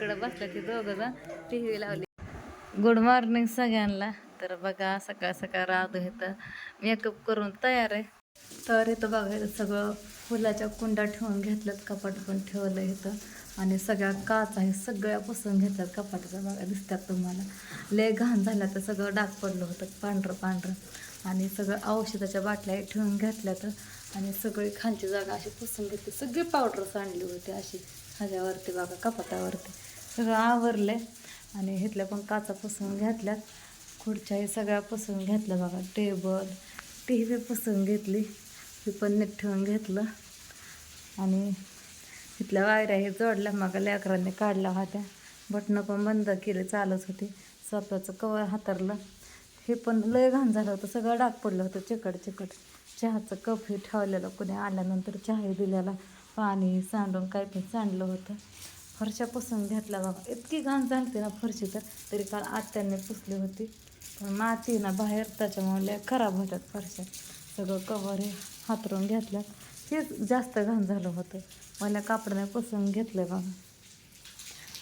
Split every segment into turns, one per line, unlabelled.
इकडं बसल्या की दोघं जण टी व्ही लावली. गुड मॉर्निंग सगळ्यांना. तर बघा सकाळ सकाळ राहतो इथं मेकअप करून तयार आहे. तर इथं बघा सगळं फुलाच्या कुंड्या ठेवून घेतल्यात. कपाट पण ठेवलं इथं. आणि सगळ्या काच आहे सगळ्या पुसून घेतल्यात कपाटाच्या बघा दिसतात तुम्हाला. लय घाण झाला तर सगळं डाग पडलं होतं. पांढरं पांढरं. आणि सगळं औषधाच्या बाटल्या ठेवून घेतल्यात. आणि सगळी खालची जागा अशी पुसून घेतली. सगळी पावडर सांडली होती अशी. ह्याच्यावरती बघा कपाटावरती. सगळं आवरले आणि घेतल्या पण काचा पुसून घातल्यात. खुर्च्याही सगळ्या पुसून घेतल्या बघा. टेबल टी व्ही पुसून घेतली. ती पण नीट ठेवून घेतलं. आणि इथल्या वायऱ्या हे जोडल्या. मग लेकरांनी काढल्या होत्या. बटणं पण बंद केले चालत होती. स्वतःचं कवर हातरलं. हे पण लय घाण झालं होतं. सगळं डाग पडलं होतं. चिकट चिकट. चहाचं कप हे ठेवलेलं. कुणी आल्यानंतर चहाही दिलेला. पाणी सांडून काय पण सांडलं होतं. फरशा पुसून घेतल्या बाबा. इतकी घाण झालती ना फरशी तर तरी काल आत्यांनी पुसली होती. पण माती ना बाहेर त्याच्यामुळे खराब होतात फरशा. सगळं कवर हे हातरून घेतलं हेच जास्त घाण झालं होतं. मला कापडाने पुसून घेतलं बाबा.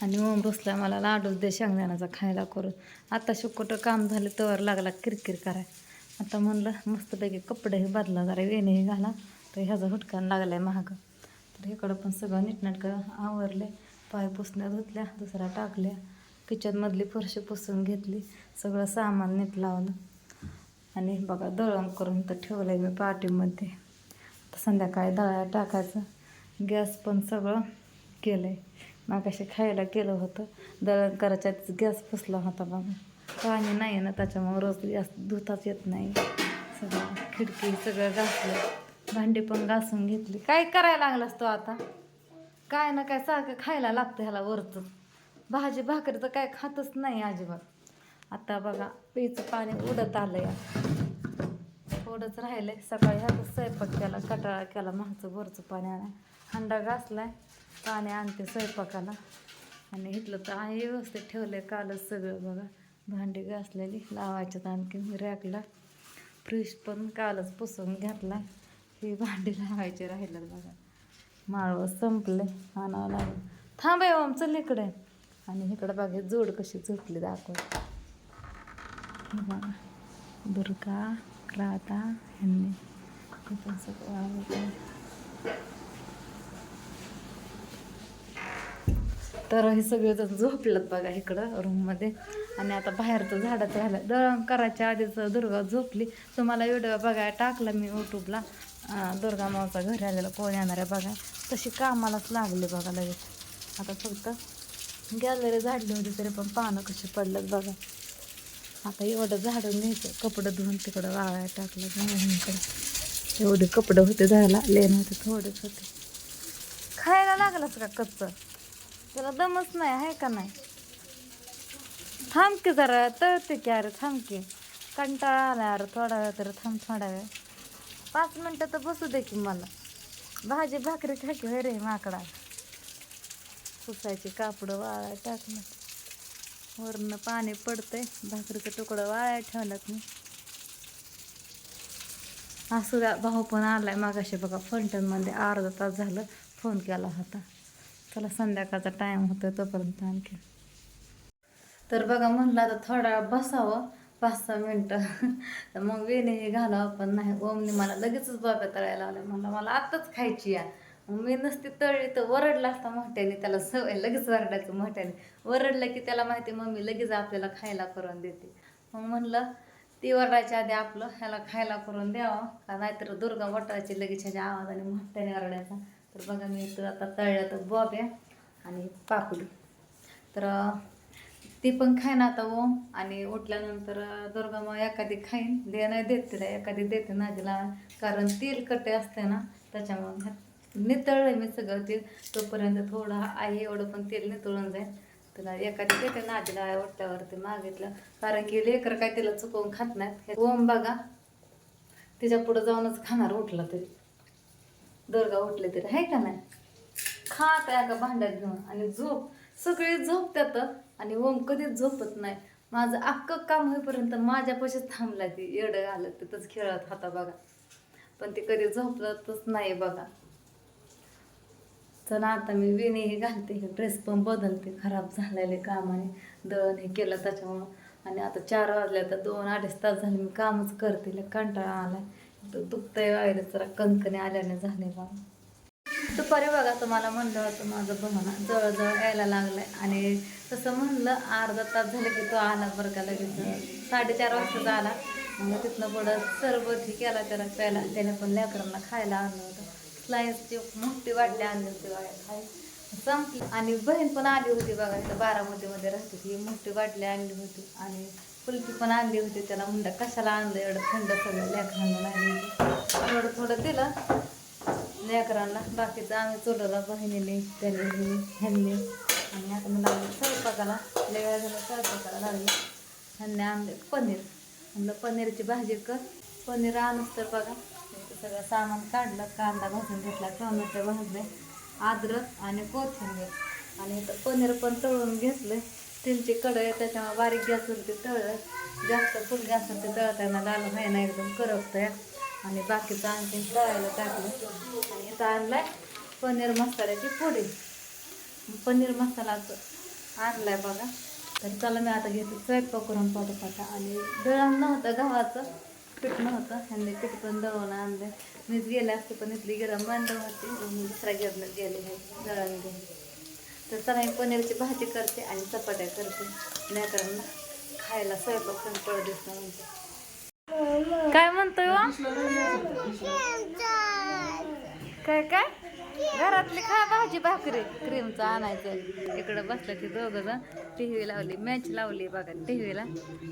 आणि ओम रुसला मला लाडूच दे शेंगदाण्याचा खायला करून. आता शुकुटं काम झालं तवर लागला किरकिर कराय. आता म्हणलं मस्तपैकी कपडेही बदला जरा वेणीही घाला. तर ह्याचा हुटकान लागलाय महाग. तर इकडं पण सगळं नीटनाटकं आवरले पाय पुसण्या धुतल्या दुसऱ्या टाकल्या. किचनमधली फरशी पुसून घेतली. सगळं सामान नीट लावलं. आणि बघा दळण करून तर ठेवलं आहे मी पार्टीमध्ये आता संध्याकाळी दळ्या टाकायचं. गॅस पण सगळं केलं आहे मागाशी खायला केलं होतं. दळण करायच्या आधीच गॅस पुसला होता बाबा पाणी नाही आहे ना त्याच्यामुळे रोज गॅस धुताच येत नाही. सगळं खिडकी सगळं घासलं. भांडी पण घासून घेतली. काय करायला लागलास तो आता? काय ना काय सारखं खायला लागतं ह्याला वरचं. भाजी भाकरी तर काय खातच नाही अजिबात. आता बघा पीचं पाणी उडत आलं या थोडंच राहिलंय. सकाळी ह्याच स्वयंपाक केला कटाळा केला मागचं वरचं पाणी आणा हंडा घासलाय पाणी आणते स्वयंपाकाला. आणि इथलं तर आहे व्यवस्थित ठेवलंय कालच सगळं बघा. भांडी घासलेली लावायच्यात आणखी रॅकला. फ्रीज पण कालच पुसून घातला ही भांडी लावायची राहिलं बघा. माळव संपले आणावं लागलं. थांब आहे हो, ओम चल इकडे. आणि इकडं बघा जोड कशी झोपली दाखव. बघा दुर्गा राधा ह्यांनी सगळं तर हे सगळे जण झोपलेत बघा इकडं रूममध्ये आणि आता बाहेरचं झाडाचं झालं. दळण करायच्या आधीच दुर्गा झोपली. तुम्हाला व्हिडिओ बघायला टाकला मी यूट्यूबला दुर्गा मावचा घरी आलेला कोण येणार आहे बघा. तशी कामालाच लागले बघा लगेच. आता फक्त गॅलरी झाडली होती तरी पण पानं कशी पडलं बघा. आता एवढं झाडून घ्यायचं कपडं धुवून तिकडं वाळायला टाकलं इकडं एवढे कपडे होते झाला लेन होते थोडेच होते. खायला लागलाच का कच्चं? त्याला दमच नाही आहे का नाही? थांब की जरा तळते की अरे थांब की. कंटाळा आला अरे थोडा वेळ तर थांब थोडा वेळ. पाच मिनटं तर बसू दे की मला. भाजी भाकरी खा होय रे माकडा. पुसायची कापडं वाळाय टाकलं वरनं पाणी पडतंय. भाकरीचं तुकडं वाळाय ठेवलात मी असू द्या भाऊ पण आलाय मागाशी बघा फलटणमध्ये अर्धा तास झालं फोन केला होता. त्याला संध्याकाळचा टाईम होतोय तोपर्यंत आणखी तर बघा म्हणलं आता थोडा वेळ बसावं. पाच सहा मिनटं. तर मग वेणे हे घालावं पण नाही. ओमने मला लगेचच बाब्या तळायला लावल्या म्हणलं मला आत्ताच खायची या मग मी नसती तळली तर वरडला असता मोठ्याने. त्याला सवय लगेच वरडायचं मोठ्याने. वरडलं की त्याला माहिती मम्मी लगेच आपल्याला खायला करून देते. मग म्हणलं ती वरडायच्या आधी आपलं ह्याला खायला करून द्यावं. का नाहीतर दुर्गा वटायची लगेच ह्याच्या आवाजाने मोठ्याने वरडायचा तर बघा मी तर आता तळल्या तर बॉब्या आणि पापडी. तर ती पण खाईन आता ओम आणि उठल्यानंतर अं, दुर्गा मग एखादी खाईन. दे नाही देत तिला एखादी देते नाजीला कारण तेल कटे असते ना त्याच्यामुळे नितळलं मी सगळं तेल. तोपर्यंत थोडं आहे एवढं पण तेल नितळून जाईल. तिला एखादी देते नाजीला उठल्यावरती मागितलं. कारण की लेकर काय तिला चुकवून खात नाहीत. ओम बघा तिच्या पुढं जाऊनच खाणार उठलं तरी दुर्गा उठले तरी आहे का नाही? खात आहे का भांड्यात घेऊन. आणि झोप. सगळे झोपतात आणि ओम कधीच झोपत नाही. माझं अख्खं काम होईपर्यंत माझ्यापाशीच थांबला ती. येडं घालत तिथंच खेळत होता बघा. पण ते कधी झोपलतच नाही बघा. चला आता मी विणे हे घालते. हे ड्रेस पण बदलते. खराब झालेले कामाने दळण हे केलं त्याच्यामुळं. आणि आता चार वाजले तर दोन अडीच तास झाले मी कामच करते. कंटाळा आला तर दुखतंय वगैरे जरा कणकणी आल्याने झाले बा दुपारी बघा तुम्हाला म्हणलं होतं माझं बघा जवळजवळ यायला लागलाय. आणि तसं म्हणलं अर्धा तास झालं की तो आला बरं का लगेच. साडेचार वाजताचा आला. मग तिथनं पुढं सरबत ही केला त्याला प्यायला. त्याने पण लेकरांना खायला आणलं होतं. स्लाईसची मोठी वाटली आणली होती बघा. खाय संपली. आणि बहीण पण आली होती बघा इथं बारामतीमध्ये राहते ती मोठी बाटली आणली होती. आणि कुल्फी पण आणली होती. त्याला म्हणलं कशाला आणलं? एवढं थंड सगळं लेकरांना लागली थोडं थोडं दिलं. लेकरांना बाकीचं आम्ही चुलला बहिणीने त्यांनी ह्यांनी. आणि आता मला लागलं स्वयंपाकाला लय वेळा झाला स्वयंपाकाला लागले. ह्यांनी आणले पनीर. म्हणलं पनीरची भाजी कर. पनीर आणच तर बघा. सगळं सामान काढलं कांदा भाजून घेतला टोमॅटो भाजले अद्रक आणि कोथिंबीर. आणि इथं पनीर पण तळून घेतलं त्यांची कढई त्याच्यामुळे बारीक गॅसवरती तळलं. जास्त फुल गॅसवरती तळताना लाल व्हाय ना एकदम करपतंय. आणि बाकीचं आणखी तळायला टाकलं. आणि इथं आणलाय पनीर मसाल्याची फोडी पनीर मसालाचं आणलाय बघा. तर चला मी आता घेते स्वयंपाक करून पाठोपाठ आणि दळण नव्हतं गव्हाचं पीठ नव्हतं. ह्यांनी पीठ पण दळून आणलं मीच गेले असते पण इथली गरम बंद होती. मग मी दुसऱ्या गिरणं गेले हे दळण घेऊन. तर चला मी पनीरची भाजी करते आणि चपात्या करते. लेकरांना खायला स्वयंपाक पण पडत दिसणार म्हणजे. काय म्हणतोय हो? काय काय? घरातली खा भाजी भाकरी. क्रीमचं आणायचं. इकडं बसल्या ती दोघं जण टीव्ही लावली मॅच लावली बघा टीव्हीला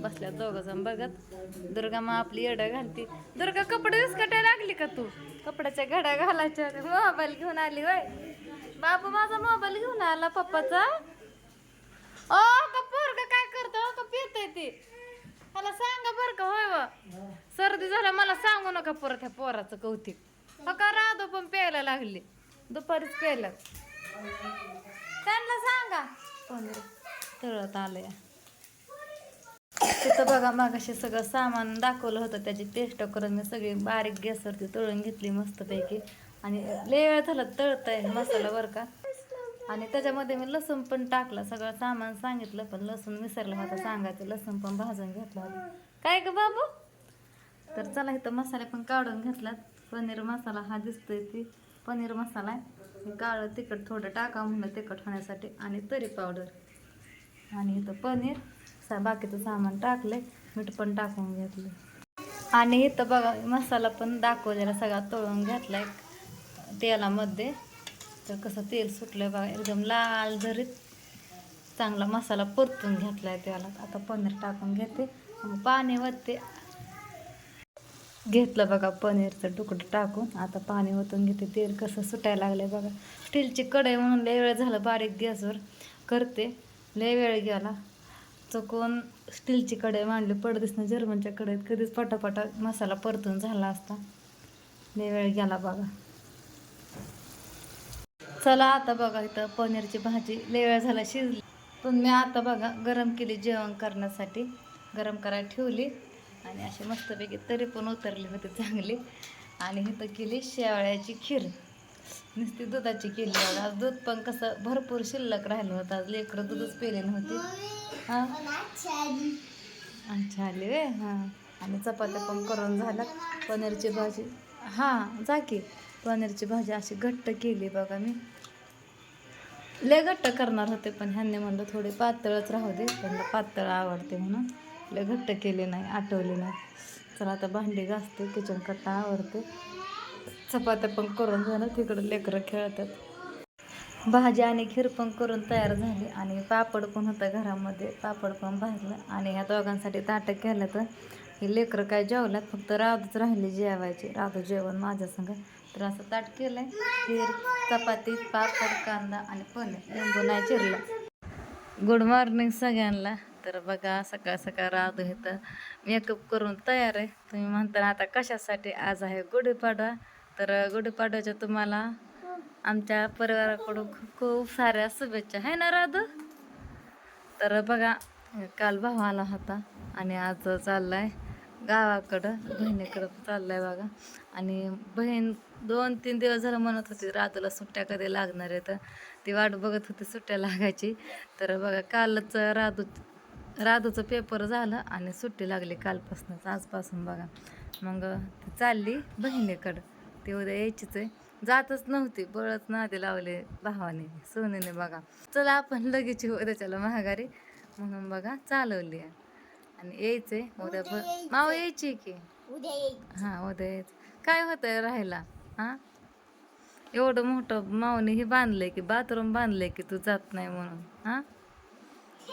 बसल्या दोघं जण बघत. दुर्गा मग आपली येडं घालती. दुर्गा कपडे विस्कटाय लागली का तू? कपड्याच्या घड्या घालायच्या. मोबाईल घेऊन आली वय बाबू माझा मोबाईल घेऊन आला पप्पाचा. ओ का पोरग काय करतो? का पितय ती. मला सांगा बर का होय व. सर्दी झालं मला सांगू नका परत ह्या पोराचं कौतिक. हो का राधो पण प्यायला लागली. दुपारीच प्यायला. त्यांना सांगा. पनीर तळत आलंय. तिथं बघा मागाशी सगळं सामान दाखवलं होतं. त्याची टेस्ट करून मी सगळी बारीक गॅसवरती तळून घेतली मस्तपैकी. आणि लय वेळ झाला तळतंय मसाला बरं का. आणि त्याच्यामध्ये मी लसूण पण टाकलं सगळं सामान सांगितलं पण लसूण विसरलं होतं सांगायचं लसूण पण भाजून घेतलं होतं. काय ग बाबू? तर चला इथं मसाले पण काढून घेतलात. पनीर मसाला हा दिसतोय ती. पनीर मसाला आहे. काळं तिखट थोडं टाका म्हणलं तिखट होण्यासाठी. आणि तरी पावडर आणि इथं पनीर सा बाकीचं सामान टाकले मीठ पण टाकून घेतलं आणि इथं बघा मसाला पण दाखवलेला सगळा तळून घेतलाय. तेलामध्ये. तर कसं तेल सुटलं बघा एकदम लाल जरीत चांगला मसाला परतून घेतला आहे त्याला. आता पनीर टाकून घेते. मग पाणी वरते घेतलं बघा पनीरचं तुकडं टाकून. आता पाणी ओतून घेते. तेल कसं सुटायला लागलं बघा. स्टीलची कढई म्हणून लय वेळ झालं बारीक गॅसवर करते. लय वेळ गेला. चुकून स्टीलची कढई मांडली. पडदिसनं जर्मनच्या कढईत कधीच पटापटा मसाला परतून झाला असता. लय वेळ गेला बघा. चला आता बघा इथं पनीरची भाजी लय झाला शिजली. पण मी आता बघा गरम केली जेवण करण्यासाठी. गरम करायला ठेवली आणि अशी मस्तपैकी तरी पण उतरली होती चांगली. आणि इथं केली शेवळ्याची खीर. नुसती दुधाची केली बघा आज दूध पण कसं भरपूर शिल्लक राहिलं होतं. आज लेकरं दूधच पेले नव्हते. हां? अच्छा आली वे हां. आणि चपात्या पण करून झाल्यात पनीरची भाजी. हां जा की. पनीरची भाजी अशी घट्ट केली बघा मी. लय घट्ट करणार होते पण ह्यांनी म्हणलं थोडी पातळच राहू दे. त्यांना पातळ आवडते म्हणून लय घट्ट केले नाही आठवले नाही. चला आता भांडी घासते किचन कट्टा आवडते चपात्या पण करून झालं तिकडं लेकरं खेळतात. भाजी आणि खीर पण करून तयार झाली आणि पापड पण होतं घरामध्ये. पापड पण भाजलं आणि ह्या दोघांसाठी ताटं केलं तर. हे लेकरं काय जेवल्यात फक्त राधूच राहिली जेवायची. राधू जेवण माझ्या संग. तर असं ताट केलंय. खीर चपाती पापड कांदा आणि पनीर लिंबू नाही चिरला. गुड मॉर्निंग सगळ्यांना. तर बघा सकाळ सकाळ राधू तर मेकअप करून तयार आहे. तुम्ही म्हणता आता कशासाठी आज आहे गुढीपाडवा? तर गुढीपाडव्याच्या तुम्हाला आमच्या परिवाराकडून खूप खूप साऱ्या शुभेच्छा. आहे ना राधू? तर बघा काल भाऊ आला होता आणि आज चाललाय. गावाकडं बहिणीकडं चाललाय बघा. आणि बहीण दोन तीन दिवस झालं म्हणत होती रातूला सुट्ट्या कधी लागणार आहे तर ती वाट बघत होती सुट्ट्या लागायची. तर बघा कालच राधू राधूचं पेपर झालं आणि सुट्टी लागली कालपासूनच आजपासून बघा. मग ती चालली बहिणीकडं. ती उद्या यायचीच आहे. जातच नव्हती बळच नादी लावले भावाने सोनीने बघा. चला आपण लगेच येऊ उद्याच्याला महागारी म्हणून बघा चालवली आहे. आणि यायचंय उद्या ब माव यायची की?
उद्या येईल
हां उद्या यायचं. काय होतंय राहायला? हां? एवढं मोठं मावने हे बांधलंय की बाथरूम बांधलंय की तू जात नाही म्हणून हां?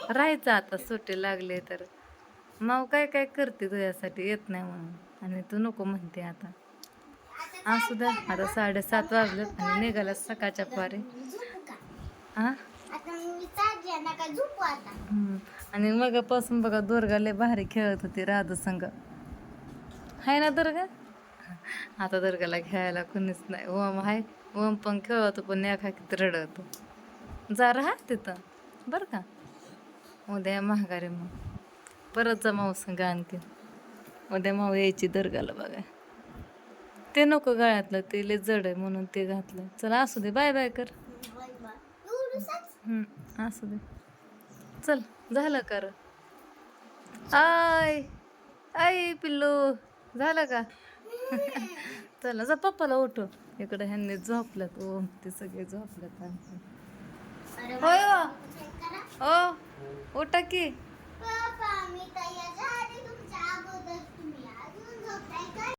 राहायचं आता सुट्टी लागली तर. माव काय काय करते तुझ्यासाठी येत नाही म्हणून. आणि तू नको म्हणते आता. असू द्या आता साडेसात वाजलेत आणि निघाल्या सकाळच्या पारे.
झोपू का?
हां
आता मी चालली नका झोपू आता.
हम्म. आणि मगापासून बघा दुर्गा लय भारी खेळत होती राधू संग. हाय ना दुर्गा? आता दुर्गाला खेळायला कुणीच नाही. ओम हाय. ओम पण खेळतो पण एका किती रडवतो जा राहा तिथं. बरं का? उद्या महागारी मग. परत जा माऊ संग आणखी उद्या माऊ यायची दुर्गाला बघा. ते नको गळ्यातलं ते लय जड आहे म्हणून ते घातलं. चला असू दे. बाय बाय कर. असू दे. चल झालं कर. आय आई पिल्लू झालं का? चला जा पप्पाला उठव. इकडे ह्यांनी झोपल्यात ओ ते सगळे झोपल्यात
का
होय हो. ओ उठा की?